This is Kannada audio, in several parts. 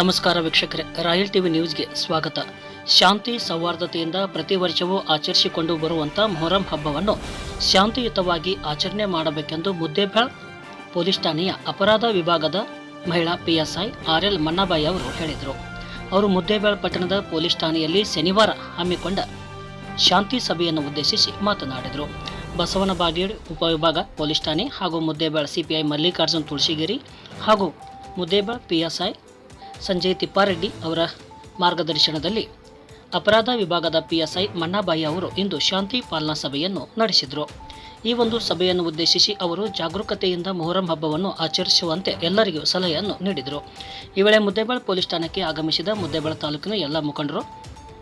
ನಮಸ್ಕಾರ ವೀಕ್ಷಕರೇ, ರಾಯಲ್ ಟಿವಿ ನ್ಯೂಸ್ಗೆ ಸ್ವಾಗತ. ಶಾಂತಿ ಸೌಹಾರ್ದತೆಯಿಂದ ಪ್ರತಿ ವರ್ಷವೂ ಆಚರಿಸಿಕೊಂಡು ಬರುವಂಥ ಮೊಹರಂ ಹಬ್ಬವನ್ನು ಶಾಂತಿಯುತವಾಗಿ ಆಚರಣೆ ಮಾಡಬೇಕೆಂದು ಮುದ್ದೇಬಾಳ್ ಪೊಲೀಸ್ ಠಾಣೆಯ ಅಪರಾಧ ವಿಭಾಗದ ಮಹಿಳಾ ಪಿಎಸ್ಐ ಆರ್ ಎಲ್ ಮನ್ನಾಬಾಯಿ ಅವರು ಹೇಳಿದರು. ಅವರು ಮುದ್ದೇಬಾಳ್ ಪಟ್ಟಣದ ಪೊಲೀಸ್ ಠಾಣೆಯಲ್ಲಿ ಶನಿವಾರ ಹಮ್ಮಿಕೊಂಡ ಶಾಂತಿ ಸಭೆಯನ್ನು ಉದ್ದೇಶಿಸಿ ಮಾತನಾಡಿದರು. ಬಸವನ ಬಾಗೇಡ್ ಉಪವಿಭಾಗ ಪೊಲೀಸ್ ಠಾಣೆ ಹಾಗೂ ಮುದ್ದೇಬಾಳ್ ಸಿಪಿಐ ಮಲ್ಲಿಕಾರ್ಜುನ್ ತುಳಸಿಗಿರಿ ಹಾಗೂ ಮುದ್ದೇಬಾಳ್ ಪಿಎಸ್ಐ ಸಂಜಯ್ ತಿಪ್ಪಾರೆಡ್ಡಿ ಅವರ ಮಾರ್ಗದರ್ಶನದಲ್ಲಿ ಅಪರಾಧ ವಿಭಾಗದ ಪಿಎಸ್ಐ ಮಣ್ಣಾಬಾಯಿ ಅವರು ಇಂದು ಶಾಂತಿ ಪಾಲನಾ ಸಭೆಯನ್ನು ನಡೆಸಿದರು. ಈ ಒಂದು ಸಭೆಯನ್ನು ಉದ್ದೇಶಿಸಿ ಅವರು ಜಾಗರೂಕತೆಯಿಂದ ಮೊಹರಂ ಹಬ್ಬವನ್ನು ಆಚರಿಸುವಂತೆ ಎಲ್ಲರಿಗೂ ಸಲಹೆಯನ್ನು ನೀಡಿದರು. ಈ ವೇಳೆ ಮುದ್ದೇಬಾಳ್ ಪೊಲೀಸ್ ಠಾಣೆಗೆ ಆಗಮಿಸಿದ ಮುದ್ದೇಬಾಳ ತಾಲೂಕಿನ ಎಲ್ಲ ಮುಖಂಡರು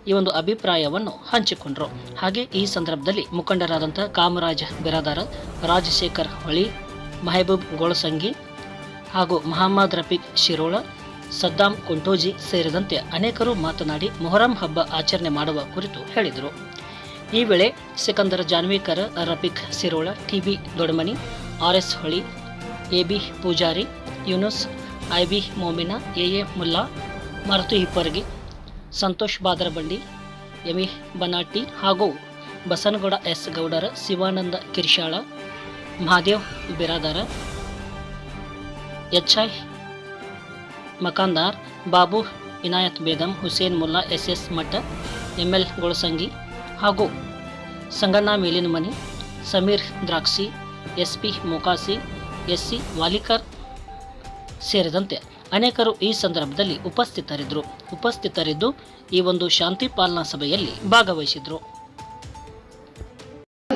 ಈ ಒಂದು ಅಭಿಪ್ರಾಯವನ್ನು ಹಂಚಿಕೊಂಡರು. ಹಾಗೆ ಈ ಸಂದರ್ಭದಲ್ಲಿ ಮುಖಂಡರಾದಂಥ ಕಾಮರಾಜ್ ಬಿರಾದಾರ, ರಾಜಶೇಖರ್ ಹೊಳಿ, ಮಹಬೂಬ್ ಗೋಳಸಂಗಿ ಹಾಗೂ ಮಹಮ್ಮದ್ ರಫೀಕ್ ಶಿರೋಳ ಸದ್ದಾಂ ಕುಂಟೋಜಿ ಸೇರಿದಂತೆ ಅನೇಕರು ಮಾತನಾಡಿ ಮೊಹರಂ ಹಬ್ಬ ಆಚರಣೆ ಮಾಡುವ ಕುರಿತು ಹೇಳಿದರು. ಈ ವೇಳೆ Sikandar Janvikar Rafiq Sirola, TB Dodamani R S Holi, AB Pujari, Yunus I B Momina A A Mulla, Maruti Hippargi, Santosh Badarbandi ಎಮಿ ಬನಾಟಿ ಹಾಗೂ Basanagouda S. Gowdar Shivananda Kirshal Mahadev Biradar H I Makandar, Babu, Inayat Begum, Hussain Mulla S S Math M L Golasangi ಹಾಗೂ Sanganna Melinamani, Sameer Drakshi S P Mokasi S C Walikar ಸೇರಿದಂತೆ ಅನೇಕರು ಈ ಸಂದರ್ಭದಲ್ಲಿ ಉಪಸ್ಥಿತರಿದ್ದರು. ಉಪಸ್ಥಿತರಿದ್ದು ಈ ಒಂದು ಶಾಂತಿ ಪಾಲನಾ ಸಭೆಯಲ್ಲಿ ಭಾಗವಹಿಸಿದ್ರು.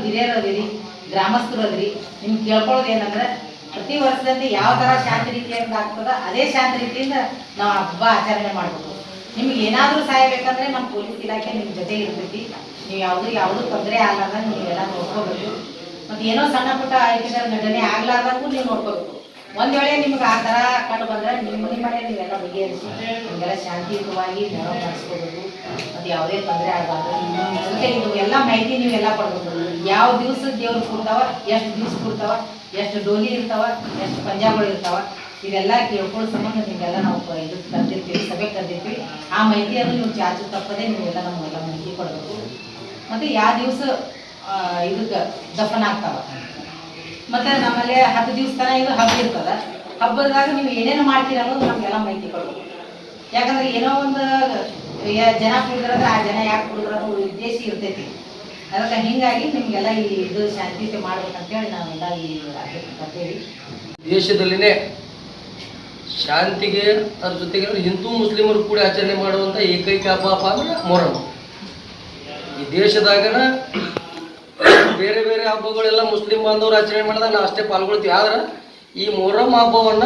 ಹಿರಿಯರಾಗಿರಿ ಗ್ರಾಮಸ್ಥರಾಗಿರಿ ನಿಮ್ಗೆ ಕೇಳ್ಕೊಳ್ಳೋದು ಏನಂದ್ರೆ ಪ್ರತಿ ವರ್ಷದಲ್ಲಿ ಯಾವ ತರ ಶಾಂತಿ ರೀತಿಯಿಂದ ಆಗ್ತದ ಅದೇ ಶಾಂತಿ ರೀತಿಯಿಂದ ನಾವು ಹಬ್ಬ ಆಚರಣೆ ಮಾಡಬೇಕು ನಿಮ್ಗೆ ಏನಾದರೂ ಸಹಾಯ ಬೇಕಂದ್ರೆ ನಮ್ಮ ಪೊಲೀಸ್ ಇಲಾಖೆ ನಿಮ್ಮ ಜೊತೆ ಇರ್ತೈತಿ ನೀವು ಯಾವ್ದು ಯಾವ್ದು ತೊಂದರೆ ಆಗ್ಲಾರ್ದಂಗ ನೀವೆಲ್ಲ ನೋಡ್ಕೋಬೇಕು. ಮತ್ತೆ ಏನೋ ಸಣ್ಣ ಪುಟ್ಟ ಆಯ್ಕೆದಾರ ಘಟನೆ ಆಗ್ಲಾರ್ದಂಗೂ ನೀವು ನೋಡ್ಕೋಬೇಕು. ಒಂದ್ ವೇಳೆ ನಿಮ್ಗೆ ಆ ತರ ಕಂಡು ಬಂದ್ರೆ ನಿಮ್ಮ ನಿಮ್ಮನೆ ನೀವೆಲ್ಲ ಬಗೆಹರಿಸಿ, ನಿಮ್ಗೆಲ್ಲ ಶಾಂತಿಯುತವಾಗಿ ನೆರವು ಮಾಡಿಸ್ಕೋಬೇಕು. ಮತ್ತೆ ಯಾವುದೇ ತೊಂದರೆ ಆಗಬಾರ್ದು. ಅದಕ್ಕೆ ಇದು ಎಲ್ಲ ಮಾಹಿತಿ ನೀವೆಲ್ಲ ಕೊಡ್ಬೇಕು. ಯಾವ ದಿವಸ ದೇವ್ರು ಕೂಡ್ತಾವ, ಎಷ್ಟು ದಿವ್ಸ ಕೂಡ್ತಾವ, ಎಷ್ಟು ಡೋಲಿ ಇರ್ತಾವ, ಎಷ್ಟು ಪಂಜಾಬ್ಗಳು ಇರ್ತಾವ, ಇದೆಲ್ಲ ಕೇಳ್ಕೊಳ್ಳೋ ಸಂಬಂಧ ನಿಮಗೆಲ್ಲ ನಾವು ಇದು ತಂದಿರ್ತೀವಿ, ಸಭೆ ತಂದಿರ್ತೀವಿ. ಆ ಮಾಹಿತಿಯನ್ನು ನೀವು ಚಾಚು ತಪ್ಪದೆ ನೀವೆಲ್ಲ ನಮಗೆಲ್ಲ ಮಾಹಿತಿ ಕೊಡಬೇಕು. ಮತ್ತೆ ಯಾವ ದಿವಸ ಇದಕ್ಕೆ ದಫನ ಆಗ್ತಾವ ಮತ್ತೆ ನಮ್ಮಲ್ಲಿ ಹತ್ತು ದಿವಸ ತನ ಇದು ಹಬ್ಬ ಇರ್ತದ. ಹಬ್ಬದಾಗ ನೀವು ಏನೇನು ಮಾಡ್ತೀರ ಅನ್ನೋದು ನಮಗೆಲ್ಲ ಮಾಹಿತಿ ಕೊಡಬೇಕು. ಯಾಕಂದ್ರೆ ಏನೋ ಒಂದು ಜನ ಕುಡಿದ್ರಂದ್ರೆ ಆ ಜನ ಯಾಕೆ ಕುಡಿದ್ರ ಅನ್ನೋ ಉದ್ದೇಶ ಇರ್ತೈತಿ. ಅದಕ್ಕೆ ಹಿಂಗಾಗಿ ನಿಮ್ಗೆಲ್ಲ ಈ ಇದು ಶಾಂತಿಯುತ ಮಾಡ್ಬೇಕಂತೇಳಿ ನಾವೆಲ್ಲ ಈ ಬರ್ತೀವಿ ದೇಶದಲ್ಲಿನೇ ಶಾಂತಿಗೆ, ಅದ್ರ ಜೊತೆಗೆ ಹಿಂದೂ ಮುಸ್ಲಿಮರು ಕೂಡ ಆಚರಣೆ ಮಾಡುವಂತ ಏಕೈಕ ಹಬ್ಬ ಅಂದ್ರೆ ಮೊಹರಂ. ಈ ದೇಶದಾಗನ ಬೇರೆ ಬೇರೆ ಹಬ್ಬಗಳೆಲ್ಲ ಮುಸ್ಲಿಂ ಬಾಂಧವರು ಆಚರಣೆ ಮಾಡಿದಾಗ ನಾವು ಅಷ್ಟೇ ಪಾಲ್ಗೊಳ್ತೀವಿ. ಆದ್ರೆ ಈ ಮೊಹರಂ ಹಬ್ಬವನ್ನ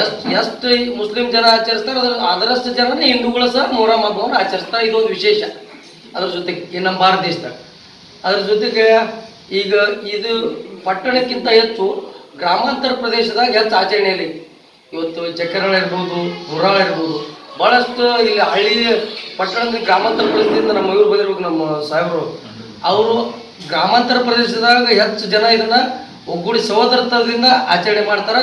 ಎಷ್ಟು ಎಷ್ಟು ಮುಸ್ಲಿಂ ಜನ ಆಚರಿಸ್ತಾರೆ, ಅದ್ರ ಅದರಷ್ಟು ಜನನೇ ಹಿಂದೂಗಳು ಸಹ ಮೊಹರಂ ಹಬ್ಬವನ್ನು ಆಚರಿಸ್ತಾರೆ. ಇದೊಂದು ವಿಶೇಷ. ಅದ್ರ ಜೊತೆಗೆ ನಮ್ಮ ಭಾರತ ದೇಶದಾಗ ಅದ್ರ ಜೊತೆಗೆ ಈಗ ಇದು ಪಟ್ಟಣಕ್ಕಿಂತ ಹೆಚ್ಚು ಗ್ರಾಮಾಂತರ ಪ್ರದೇಶದಾಗ ಹೆಚ್ಚು ಆಚರಣೆಯಲ್ಲಿ ಇವತ್ತು ಚಕ್ಕರಳ ಇರ್ಬೋದು, ಮುರಾಳ ಇರ್ಬೋದು. ಭಾಳಷ್ಟು ಇಲ್ಲಿ ಹಳ್ಳಿ ಪಟ್ಟಣದ ಗ್ರಾಮಾಂತರ ಪ್ರದೇಶದಿಂದ ನಮ್ಮ ಮಯೂರು ಬಂದಿರ್ಬೇಕು ನಮ್ಮ ಸಾಹೇಬರು. ಅವರು ಗ್ರಾಮಾಂತರ ಪ್ರದೇಶದಾಗ ಹೆಚ್ಚು ಜನ ಇದನ್ನ ಒಗ್ಗೂಡಿ ಸಹೋದರತ್ವದಿಂದ ಆಚರಣೆ ಮಾಡ್ತಾರ.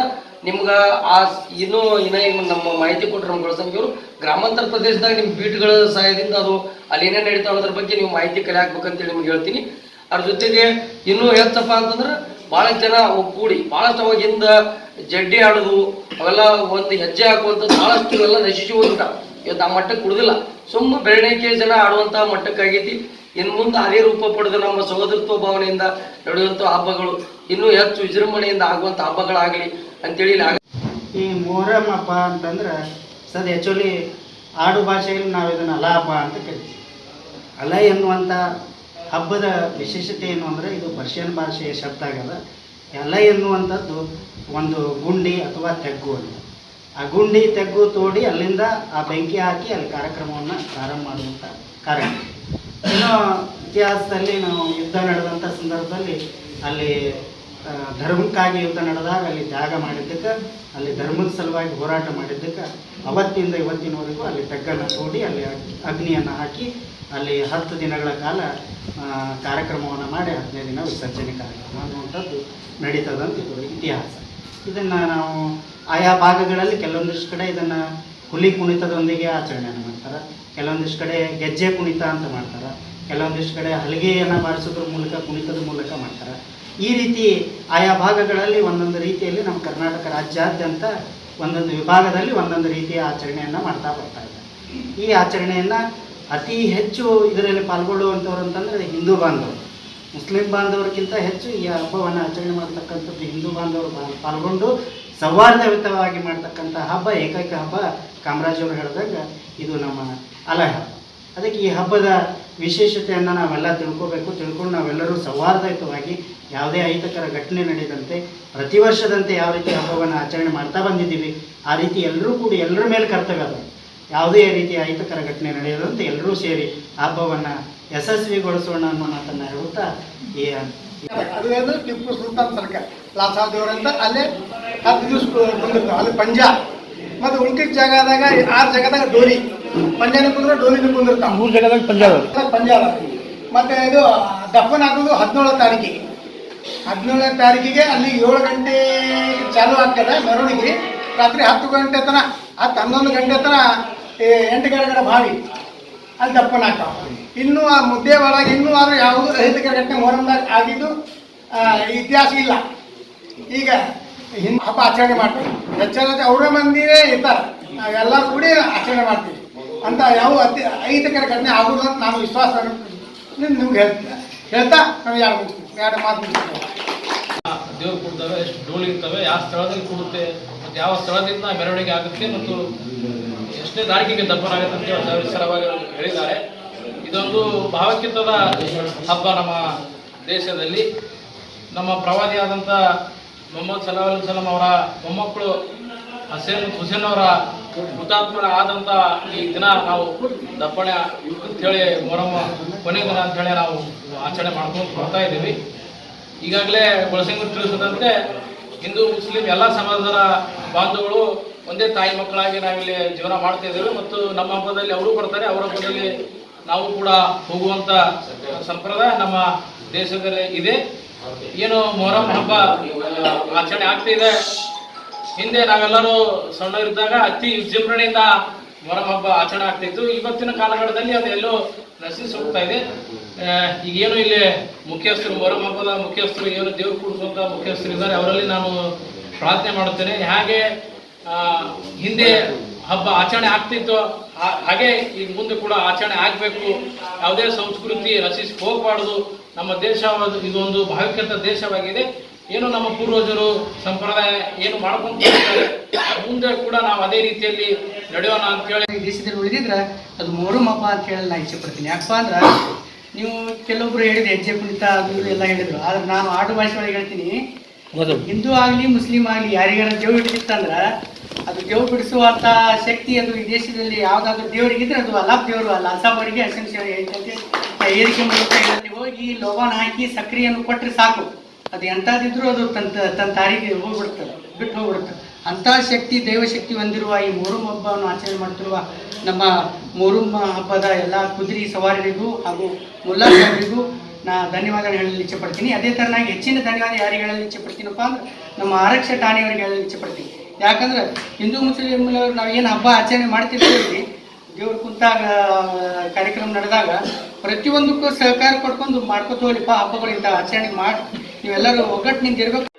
ನಿಮ್ಗೆ ಆ ಇನ್ನೂ ಇನ್ನೂ ನಮ್ಮ ಮಾಹಿತಿ ಕೊಟ್ಟರು ನಮ್ಮ ಗಳಸಂಗಿಯವರು ಗ್ರಾಮಾಂತರ ಪ್ರದೇಶದಾಗ ನಿಮ್ಮ ಬೀಟ್ಗಳ ಸಹಾಯದಿಂದ ಅದು ಅಲ್ಲಿ ಏನೇನು ನಡೀತಾವ ಅದ್ರ ಬಗ್ಗೆ ನೀವು ಮಾಹಿತಿ ಕಲೆ ಹಾಕ್ಬೇಕಂತೇಳಿ ನಿಮ್ಗೆ ಹೇಳ್ತೀನಿ. ಅದ್ರ ಜೊತೆಗೆ ಇನ್ನೂ ಹೆಚ್ಚಪ್ಪ ಅಂತಂದ್ರೆ ಭಾಳ ಜನ ಒಗ್ಗೂಡಿ ಭಾಳಷ್ಟು ಅವಾಗಿಂದ ಜಡ್ಡಿ ಆಡೋದು, ಅವೆಲ್ಲ ಒಂದು ಹೆಜ್ಜೆ ಹಾಕುವಂಥದ್ದು ಭಾಳಷ್ಟು ಎಲ್ಲ ನಶಿಸಿ ಹೋಗ್ಬಿಟ್ಟ ಇವತ್ತು ಆ ಮಟ್ಟಕ್ಕೆ ಕುಡ್ದಿಲ್ಲ. ಸುಮ್ಮ ಬೆರಳಿಕೆ ಜನ ಆಡುವಂಥ ಮಟ್ಟಕ್ಕಾಗೈತಿ. ಇನ್ನು ಮುಂದೆ ಅದೇ ರೂಪ ಪಡೆದು ನಮ್ಮ ಸಹೋದರತ್ವ ಭಾವನೆಯಿಂದ ನಡೆಯುವಂಥ ಹಬ್ಬಗಳು ಇನ್ನೂ ಹೆಚ್ಚು ವಿಜೃಂಭಣೆಯಿಂದ ಆಗುವಂಥ ಹಬ್ಬಗಳಾಗಲಿ ಅಂತೇಳಿ ಈ ಮೊಹರಂ ಹಬ್ಬ ಅಂತಂದ್ರೆ ಸದ್ ಆ್ಯಕ್ಚುಲಿ ಆಡು ಭಾಷೆಯಲ್ಲಿ ನಾವು ಇದನ್ನು ಅಲ ಹಬ್ಬ ಅಂತ ಕರಿತೀವಿ. ಅಲ ಎನ್ನುವಂಥ ಹಬ್ಬದ ವಿಶೇಷತೆ ಏನು ಅಂದರೆ ಇದು ಪರ್ಷಿಯನ್ ಭಾಷೆಯ ಶಬ್ದ ಆಗದ ಅಲ ಎನ್ನುವಂಥದ್ದು ಒಂದು ಗುಂಡಿ ಅಥವಾ ತೆಗ್ಗು ಅಂತ. ಆ ಗುಂಡಿ ತೆಗ್ಗು ತೋಡಿ ಅಲ್ಲಿಂದ ಆ ಬೆಂಕಿ ಹಾಕಿ ಅಲ್ಲಿ ಕಾರ್ಯಕ್ರಮವನ್ನು ಪ್ರಾರಂಭ ಮಾಡುವಂಥ ಕಾರ್ಯಕ್ರಮ. ಇನ್ನು ಇತಿಹಾಸದಲ್ಲಿ ನಾವು ಯುದ್ಧ ನಡೆದಂಥ ಸಂದರ್ಭದಲ್ಲಿ ಅಲ್ಲಿ ಧರ್ಮಕ್ಕಾಗಿ ಯುದ್ಧ ನಡೆದಾಗ ಅಲ್ಲಿ ತ್ಯಾಗ ಮಾಡಿದ್ದಕ್ಕೆ, ಅಲ್ಲಿ ಧರ್ಮದ ಸಲುವಾಗಿ ಹೋರಾಟ ಮಾಡಿದ್ದಕ್ಕೆ, ಅವತ್ತಿಂದ ಇವತ್ತಿನವರೆಗೂ ಅಲ್ಲಿ ತಗ್ಗನ್ನು ತೋಡಿ ಅಲ್ಲಿ ಅಗ್- ಅಗ್ನಿಯನ್ನು ಹಾಕಿ ಅಲ್ಲಿ ಹತ್ತು ದಿನಗಳ ಕಾಲ ಕಾರ್ಯಕ್ರಮವನ್ನು ಮಾಡಿ ಹದಿನೈದು ದಿನ ವಿಸರ್ಜನೆ ಕಾರ್ಯಕ್ರಮ ಅನ್ನುವಂಥದ್ದು ನಡೀತದಂತ ಇದು ಇತಿಹಾಸ. ಇದನ್ನು ನಾವು ಆಯಾ ಭಾಗಗಳಲ್ಲಿ ಕೆಲವೊಂದಿಷ್ಟು ಕಡೆ ಇದನ್ನು ಹುಲಿ ಕುಣಿತದೊಂದಿಗೆ ಆಚರಣೆಯನ್ನು ಮಾಡ್ತಾರೆ. ಕೆಲವೊಂದಿಷ್ಟು ಕಡೆ ಗೆಜ್ಜೆ ಕುಣಿತ ಅಂತ ಮಾಡ್ತಾರೆ. ಕೆಲವೊಂದಿಷ್ಟು ಕಡೆ ಹಲಿಗೆಯನ್ನು ಬಾರಿಸೋದ್ರ ಮೂಲಕ ಕುಣಿತದ ಮೂಲಕ ಮಾಡ್ತಾರೆ. ಈ ರೀತಿ ಆಯಾ ಭಾಗಗಳಲ್ಲಿ ಒಂದೊಂದು ರೀತಿಯಲ್ಲಿ ನಮ್ಮ ಕರ್ನಾಟಕ ರಾಜ್ಯಾದ್ಯಂತ ಒಂದೊಂದು ವಿಭಾಗದಲ್ಲಿ ಒಂದೊಂದು ರೀತಿಯ ಆಚರಣೆಯನ್ನು ಮಾಡ್ತಾ ಬರ್ತಾ ಇದೆ. ಈ ಆಚರಣೆಯನ್ನು ಅತಿ ಹೆಚ್ಚು ಇದರಲ್ಲಿ ಪಾಲ್ಗೊಳ್ಳುವಂಥವ್ರು ಅಂತಂದರೆ ಹಿಂದೂ ಬಾಂಧವರು. ಮುಸ್ಲಿಂ ಬಾಂಧವರಿಗಿಂತ ಹೆಚ್ಚು ಈ ಹಬ್ಬವನ್ನು ಆಚರಣೆ ಮಾಡ್ತಕ್ಕಂಥದ್ದು ಹಿಂದೂ ಬಾಂಧವರು ಪಾಲ್- ಪಾಲ್ಗೊಂಡು ಸೌಹಾರ್ದಯುತವಾಗಿ ಮಾಡ್ತಕ್ಕಂಥ ಹಬ್ಬ, ಏಕೈಕ ಹಬ್ಬ ಕಾಮರಾಜವರು ಹೇಳಿದಾಗ ಇದು ನಮ್ಮ ಅಲಹ. ಹಬ್ಬ ಅದಕ್ಕೆ ಈ ಹಬ್ಬದ ವಿಶೇಷತೆಯನ್ನು ನಾವೆಲ್ಲ ತಿಳ್ಕೋಬೇಕು. ತಿಳ್ಕೊಂಡು ನಾವೆಲ್ಲರೂ ಸೌಹಾರ್ದಯುತವಾಗಿ ಯಾವುದೇ ಅಹಿತಕರ ಘಟನೆ ನಡೆದಂತೆ ಪ್ರತಿ ವರ್ಷದಂತೆ ಯಾವ ರೀತಿ ಹಬ್ಬವನ್ನು ಆಚರಣೆ ಮಾಡ್ತಾ ಬಂದಿದ್ದೀವಿ, ಆ ರೀತಿ ಎಲ್ಲರೂ ಕೂಡಿ ಎಲ್ಲರ ಮೇಲೆ ಕರ್ತವ್ಯ ಅದು. ಯಾವುದೇ ರೀತಿಯ ಅಹಿತಕರ ಘಟನೆ ನಡೆಯದಂತೆ ಎಲ್ಲರೂ ಸೇರಿ ಹಬ್ಬವನ್ನು ಯಶಸ್ವಿಗೊಳಿಸೋಣ ಅನ್ನೋ ಮಾತನ್ನು ಹೇಳುತ್ತಾ ಈ ಟಿಪ್ಪು ಸುಲ್ತಾನ್ ಸರ್ಕಾರ ಲಾಸಾದೇವರಂತ ಅಲ್ಲೇ ಹತ್ತು ದಿವಸ ಕುಂದಿರ್ತಾವೆ ಅಲ್ಲಿ ಪಂಜ. ಮತ್ತು ಉಳ್ಕಿದ ಜಾಗದಾಗ ಆರು ಜಾಗದಾಗ ಡೋಲಿ ಪಂಜಾಬ್ ಕುಂದ್ರೆ ಡೋರಿನ ಕುಂದಿರ್ತಾವೆ. ಮೂರು ಜಾಗದಾಗ ಪಂಜಾಬ್ ಪಂಜಾಬ್ ಮತ್ತೆ ಇದು ದಫನ್ ಆಗೋದು ಹದಿನೇಳು ತಾರೀಕಿಗೆ. ಹದಿನೇಳನೇ ತಾರೀಕಿಗೆ ಅಲ್ಲಿ ಏಳು ಗಂಟೆ ಚಾಲು ಆಗ್ತದೆ ಮೆರವಣಿಗೆ. ರಾತ್ರಿ ಹತ್ತು ಗಂಟೆ ತನ ಹತ್ತು ಹನ್ನೊಂದು ಗಂಟೆ ತನ ಎಂಟು ಗಡಗಡ ಬಾವಿ. ಅಲ್ಲಿ ದಪ್ಪನ ಆಗ್ತಾವೆ ಇನ್ನೂ ಆ ಮುದ್ದೆ ಒಳಗೆ ಇನ್ನೂ ಆದರೂ ಯಾವುದು ರಹಿತ ಘಟನೆ ಮೊಹರಂದಾಗ ಆಗಿದ್ದು ಇತಿಹಾಸ ಇಲ್ಲ. ಈಗ ಹಿಂದ್ ಹಬ್ಬ ಆಚರಣೆ ಮಾಡ್ತೀವಿ. ಹೆಚ್ಚಾಗಿ ಅವರ ಮಂದಿರೇ ಇರ್ತಾರೆ. ನಾವೆಲ್ಲರೂ ಕೂಡಿ ಆಚರಣೆ ಮಾಡ್ತೀವಿ. ಅಂತ ಯಾವ ಅತಿ ಅಹಿತಕರ ಘಟನೆ ಆಗುದು ಅಂತ ನಾನು ವಿಶ್ವಾಸ ನಿಮ್ಗೆ ಹೇಳ್ತೀನಿ. ಹೇಳ್ತಾ ನಾವು ಯಾರು ಮುಗಿಸ್ತೀವಿ? ಎರಡು ಮಾತು ಮುಗಿಸ್ತೀವಿ? ದೇವ್ರು ಕೊಡ್ತವೆ ಎಷ್ಟು ಡೋಲ್ ಇರ್ತವೆ, ಯಾವ ಸ್ಥಳದಲ್ಲಿ ಕೊಡುತ್ತೆ, ಮತ್ತು ಯಾವ ಸ್ಥಳದಿಂದ ಮೆರವಣಿಗೆ ಆಗುತ್ತೆ ಮತ್ತು ಎಷ್ಟೇ ತಾರೀಕಿಗೆ ದಬ್ಬರ ಆಗುತ್ತೆ ಅಂತ ಹೇಳಿ ಸವಿಸ್ತಾರವಾಗಿ ಹೇಳಿದ್ದಾರೆ. ಇದೊಂದು ಭಾವಚಿತ್ರದ ಹಬ್ಬ ನಮ್ಮ ದೇಶದಲ್ಲಿ. ನಮ್ಮ ಪ್ರವಾದಿಯಾದಂಥ ಮೊಹಮ್ಮದ್ ಸಲಾ ವಸಲ್ಲಂ ಅವರ ಮೊಮ್ಮಕ್ಕಳು ಹಸೇನ್ ಹುಸೇನ್ ಅವರ ಹುತಾತ್ಮರ ಆದಂಥ ಈ ದಿನ ನಾವು ದಪ್ಪಣೆ ಅಂತೇಳಿ ಮೊರಮ್ಮ ಕೊನೆ ದಿನ ಅಂತೇಳಿ ನಾವು ಆಚರಣೆ ಮಾಡ್ಕೊಂಡು ಬರ್ತಾ ಇದ್ದೀವಿ. ಈಗಾಗಲೇ ಬಳಸಿಂಗ್ ತಿಳಿಸಿದಂತೆ ಹಿಂದೂ, ಮುಸ್ಲಿಂ ಎಲ್ಲ ಸಮಾಜದ ಬಾಂಧವರು ಒಂದೇ ತಾಯಿ ಮಕ್ಕಳಾಗಿ ನಾವಿಲ್ಲಿ ಜೀವನ ಮಾಡ್ತಾ ಇದ್ದೇವೆ ಮತ್ತು ನಮ್ಮ ಹಬ್ಬದಲ್ಲಿ ಅವರು ಬರ್ತಾರೆ, ಅವರ ಹಬ್ಬದಲ್ಲಿ ನಾವು ಕೂಡ ಹೋಗುವಂತ ಸಂಪ್ರದಾಯ ನಮ್ಮ ದೇಶದಲ್ಲಿ ಇದೆ. ಏನು ಮೊಹರಂ ಹಬ್ಬ ಆಚರಣೆ ಆಗ್ತಾ ಇದೆ. ಹಿಂದೆ ನಾವೆಲ್ಲರೂ ಸಣ್ಣವರಿದ್ದಾಗ ಅತಿ ವಿಜೃಂಭಣೆಯಿಂದ ಮೊಹರಂ ಹಬ್ಬ ಆಚರಣೆ ಆಗ್ತಿತ್ತು ಇವತ್ತಿನ ಕಾಲಘಟ್ಟದಲ್ಲಿ ಅದು ಎಲ್ಲೋ ನಶಿಸಿ ಹೋಗ್ತಾ ಇದೆ ಈಗ ಈಗೇನು ಇಲ್ಲಿ ಮುಖ್ಯಸ್ಥರು, ಮೊಹರಂ ಹಬ್ಬದ ಮುಖ್ಯಸ್ಥರು, ಏನು ದೇವ್ರು ಕೂಡಿಸುವಂತ ಮುಖ್ಯಸ್ಥರು ಇದ್ದಾರೆ, ಅವರಲ್ಲಿ ನಾನು ಪ್ರಾರ್ಥನೆ ಮಾಡುತ್ತೇನೆ. ಹಾಗೆ ಹಿಂದೆ ಹಬ್ಬ ಆಚರಣೆ ಆಗ್ತಿತ್ತು ಹಾಗೆ ಈಗ ಮುಂದೆ ಕೂಡ ಆಚರಣೆ ಆಗಬೇಕು. ಯಾವುದೇ ಸಂಸ್ಕೃತಿ ರಚಿಸಿ ಹೋಗಬಾರ್ದು. ನಮ್ಮ ದೇಶ ಇದೊಂದು ಭಾವಿಕಂತ ದೇಶವಾಗಿದೆ. ಏನು ನಮ್ಮ ಪೂರ್ವಜರು ಸಂಪ್ರದಾಯ ಏನು ಮಾಡ್ಕೊಂಡು ಮುಂದೆ ಕೂಡ ನಾವು ಅದೇ ರೀತಿಯಲ್ಲಿ ನಡೆಯೋಣ ಅಂತೇಳಿ ಈ ದೇಶದಲ್ಲಿ ಉಳಿದಿದ್ರೆ ಅದು ಮೊಹರಂ ಹಬ್ಬ ಅಂತ ಹೇಳಿ ನಾನು ಇಚ್ಛೆ ಪಡ್ತೀನಿ. ಯಾಕಪ್ಪ ಅಂದ್ರೆ ನೀವು ಕೆಲವೊಬ್ರು ಹೇಳಿದ್ರೆ ಹೆಜ್ಜೆ ಕುಣಿತ ಅದು ಇದು ಎಲ್ಲ ಹೇಳಿದ್ರು. ಆದ್ರೆ ನಾನು ಆಡು ಭಾಷೆ ಒಳಗೆ ಹೇಳ್ತೀನಿ. ಹಿಂದೂ. ಆಗಲಿ ಮುಸ್ಲಿಂ ಆಗಲಿ ಯಾರಿಗಾರ ದೇವ್ ಹಿಡಿದಿತ್ತಂದ್ರೆ ಅದು ದೇವ್ ಬಿಡಿಸುವಂತ ಶಕ್ತಿ ಅದು ಈ ದೇಶದಲ್ಲಿ ಯಾವುದಾದ್ರೂ ದೇವರಿಗಿದ್ರೆ ಅದು ಅಲಾಪ್ ದೇವರು ಅಲ್ಲ ಅಸಾಬರಿಗೆ ಅಸಂಖ್ಯ ಏರಿಕೆ ಇಲ್ಲಿ ಹೋಗಿ ಲೋಬಾನ್ ಹಾಕಿ ಸಕ್ರಿಯನ್ನು ಕೊಟ್ಟರೆ ಸಾಕು. ಅದು ಎಂತಾದಿದ್ರು ಅದು ತನ್ನ ತನ್ನ ತಾರಿಗೆ ಹೋಗ್ಬಿಡ್ತದೆ ಬಿಟ್ಟು ಹೋಗ್ಬಿಡುತ್ತೆ. ಅಂಥ ಶಕ್ತಿ, ದೈವಶಕ್ತಿ ಹೊಂದಿರುವ ಈ ಮೋರುಮ್ ಹಬ್ಬವನ್ನು ಆಚರಣೆ ಮಾಡ್ತಿರುವ ನಮ್ಮ ಮೊಹರಂ ಹಬ್ಬದ ಎಲ್ಲ ಕುದುರೆ ಸವಾರರಿಗೂ ಹಾಗೂ ಮುಲ್ಲಾ ಸಾಹೇಬರಿಗೂ ನಾ ಧನ್ಯವಾದ ಹೇಳಲು ಇಚ್ಛಪಡ್ತೀನಿ. ಅದೇ ಥರನಾಗಿ ಹೆಚ್ಚಿನ ಧನ್ಯವಾದ ಯಾರಿಗೆ ಹೇಳಲು ಇಚ್ಛೆ ಪಡ್ತೀನಪ್ಪ ಅಂದ್ರೆ ನಮ್ಮ ಆರಕ್ಷ ಠಾಣೆಯವರಿಗೆ ಹೇಳಲು ಇಚ್ಛಪಡ್ತೀನಿ. ಯಾಕಂದ್ರೆ ಹಿಂದೂ ಮುಸ್ಲಿಂ ನಾವು ಏನು ಹಬ್ಬ ಆಚರಣೆ ಮಾಡ್ತಿರ್ತೀವಿ ದೇವ್ರ ಕುಂತಾಗ, ಕಾರ್ಯಕ್ರಮ ನಡೆದಾಗ ಪ್ರತಿಯೊಂದಕ್ಕೂ ಸಹಕಾರ ಕೊಡ್ಕೊಂಡು ಮಾಡ್ಕೊತ ಹೋಗ್ಲಿಪ್ಪ ಹಬ್ಬಗಳು ಇಂಥ ಆಚರಣೆ ಮಾಡಿ. ನೀವೆಲ್ಲರೂ ಒಗ್ಗಟ್ಟಿನಿಂದ ಇರ್ಬೇಕು.